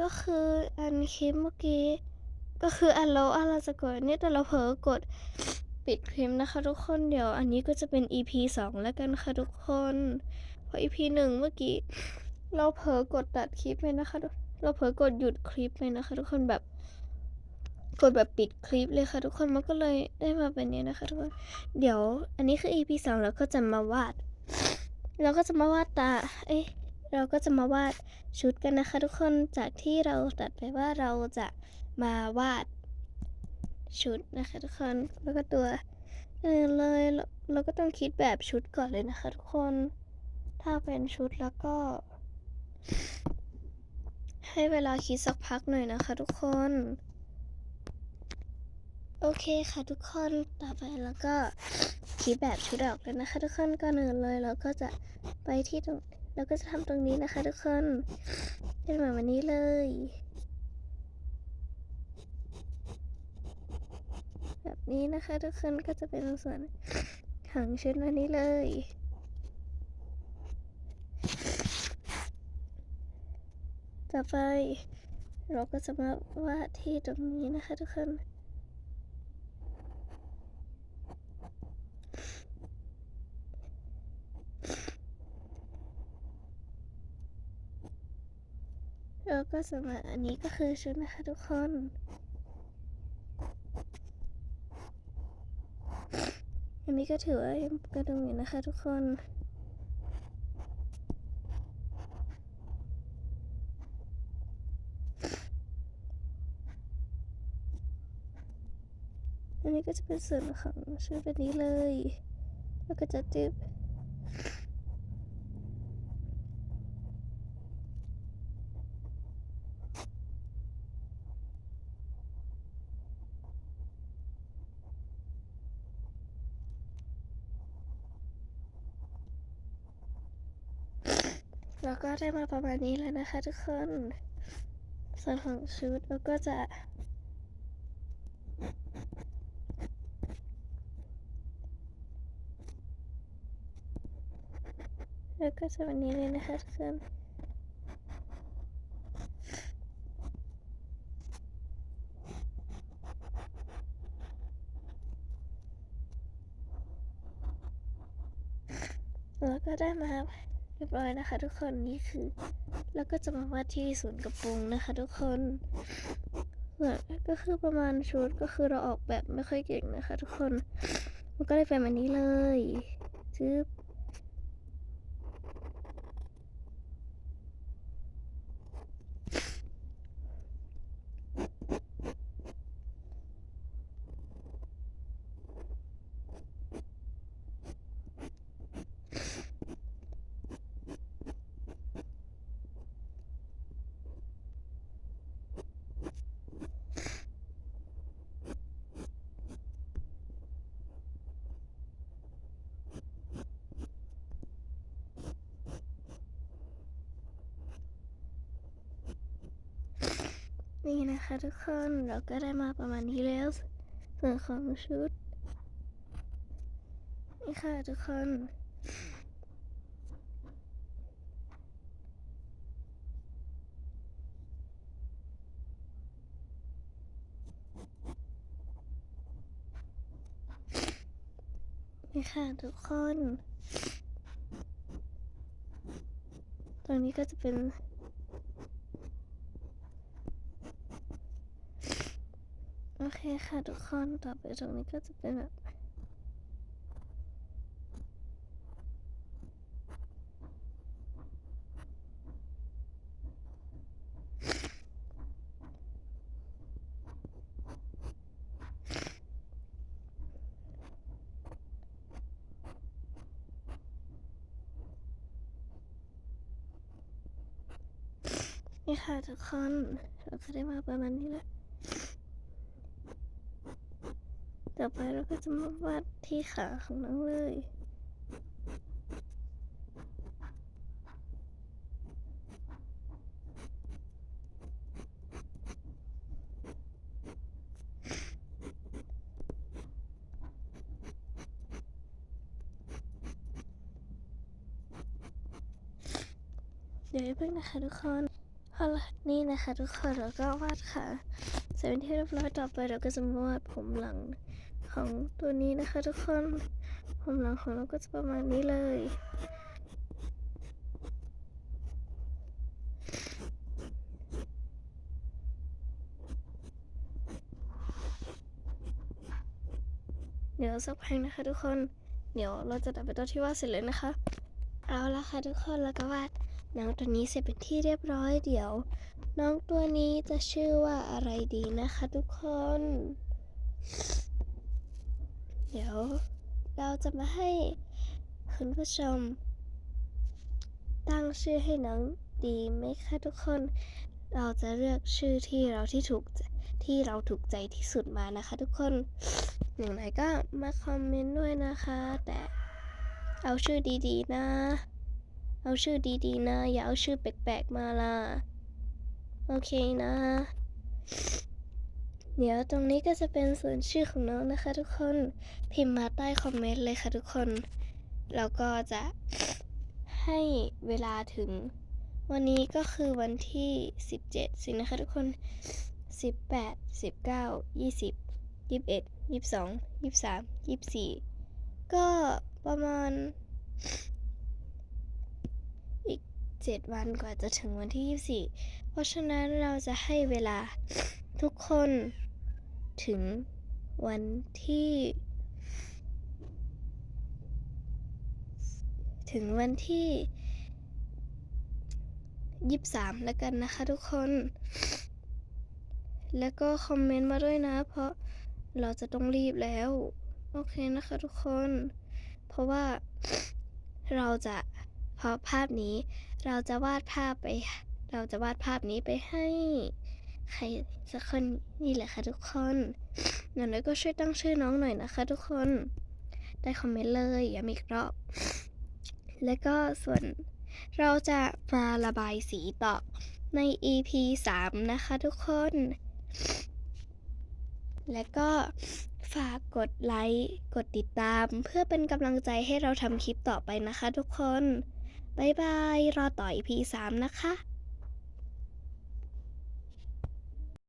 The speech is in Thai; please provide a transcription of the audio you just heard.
ก็คืออันคลิปเมื่อกี้ ก็คืออันเราอันเราจะกดอันนี่แต่เราเผลอกดปิดคลิปนะคะทุกคนเดี๋ยว อันนี้ก็จะเป็น EP สองแล้วกันค่ะทุกคนเพราะ EP หนึ่งเมื่อกี้ เราเผลอกดตัดคลิปไปนะคะ เราเผลอกดหยุดคลิปไปนะคะ ทุกคนแบบกดแบบปิดคลิปเลยค่ะทุกคนมันก็เลยได้มาเป็นนี้นะคะทุกคนเดี๋ยวอันนี้คือ EP สองแล้วก็จะมาวาดเราก็จะมาวาดตา เอ้ เราก็จะมาวาดชุดกันนะคะ ทุกคนจากที่เราตัดไปว่าเราจะมาวาดชุดนะคะทุกคนแล้วก็ตัวเออเลยเราเราก็ต้องคิดแบบชุดก่อนเลยนะคะทุกคน ถ้าเป็นชุดแล้วก็ ให้เวลาคิดสักพักหน่อยนะคะ ทุกคน โอเคค่ะทุกคนต่อไปแล้วก็คิดแบบชุดออกเลยนะคะ ทุกคนก่อนอื่นเลยเราก็จะไปที่ตรง เราก็จะทำตรงนี้นะคะทุกคนเป็นแบบวันนี้เลย แบบนี้นะคะทุกคนก็จะเป็นส่วนของชุดวันนี้เลยต่อไปเราก็จะมาวาดที่ตรงนี้นะคะทุกคน แล้วก็สำหรับอันนี้ก็คือชุดนะคะทุกคน อันนี้ก็ถือว่ายังกระดุมอยู่นะคะทุกคนอันนี้ก็จะเป็นส่วนของชุดแบบนี้เลย แล้วก็จะติบ แล้วก็ได้มาประมาณนี้แล้วนะคะทุกคน ส่วนของชุดเราก็จะแล้วก็จะวันนี้เลยนะคะทุกคนแล้วก็ได้มา เรียบร้อยนะคะ ทุกคนนี่คือ แล้วก็จะมาวาดที่ศูนย์กระโปรงนะคะ ทุกคนแบบก็คือประมาณชุดก็คือเราออกแบบไม่ค่อยเก่งนะคะ ทุกคน มันก็ได้เป็นแบบนี้เลยจึ๊บ นี่นะคะทุกคนเราก็ได้มาประมาณนี้แล้ว ส่วนของชุด นี่ค่ะทุกคนนี่ค่ะทุกคน ตรงนี้ก็จะเป็น โอเคค่ะทุกคนต่อไปตรงนี้ก็จะเป็นแบบนี่ค่ะทุกคนเราก็ได้มาประมาณนี้แหละ ต่อไปเราก็จะมาวาดที่ขาของน้องเลย เดี๋ยวเพิ่งนะคะทุกคนพอละนี่นะคะทุกคนเราก็วาดขาเสร็จเป็นที่เรียบร้อยต่อไปเราก็จะมาวาดผมหลัง ของตัวนี้นะคะทุกคน ผมหลังของเราก็จะประมาณนี้เลย เดี๋ยวสักพักนะคะทุกคน เดี๋ยวเราจะตัดไปตัวที่วาดเสร็จเลยนะคะ เอาละค่ะทุกคนแล้วก็วาดน้องตัวนี้เสร็จเป็นที่เรียบร้อยเดี๋ยว น้องตัวนี้จะชื่อว่าอะไรดีนะคะทุกคน เดี๋ยวเราจะมาให้คุณผู้ชม ตั้งชื่อให้น้องดีไหมคะทุกคน เราจะเลือกชื่อที่เราที่ถูกที่เราถูกใจที่สุดมานะคะทุกคน อย่างไรก็มาคอมเมนต์ด้วยนะคะ แต่เอาชื่อดีๆนะ เอาชื่อดีๆนะ อย่าเอาชื่อแปลกๆมาล่ะ โอเคนะ เดี๋ยวตรงนี้ก็จะเป็นส่วนชื่อของน้องนะคะ ทุกคนพิมพ์มาใต้คอมเมนต์เลยค่ะทุกคนแล้วก็จะให้เวลาถึง วันนี้ก็คือวันที่ 17 สินะคะ ทุกคน 18 19 20 21 22 23 24 ก็ประมาณ อีก 7 วันกว่าจะถึงวันที่ 24 เพราะฉะนั้นเราจะให้เวลาทุกคน ถึงวันที่ ถึงวันที่23แล้วกันนะคะทุกคน แล้วก็คอมเมนต์มาด้วยนะ เพราะเราจะต้องรีบแล้ว โอเคนะคะทุกคน เพราะว่าเราจะเพราะภาพนี้เราจะวาดภาพไป เราจะวาดภาพนี้ไปให้ ใครสักคนนี่แหละค่ะทุกคนอย่างน้อยก็ช่วยตั้งชื่อน้องหน่อยนะคะ ทุกคนได้คอมเมนต์เลยอย้ำอีกรอบ แล้วก็ส่วนเราจะมาระบายสีต่อใน EP 3 นะคะทุกคน และก็ฝากกดไลค์ กดติดตามเพื่อเป็นกำลังใจให้เราทำคลิปต่อไปนะคะทุกคน บ๊ายบาย รอต่อ EP 3 นะคะ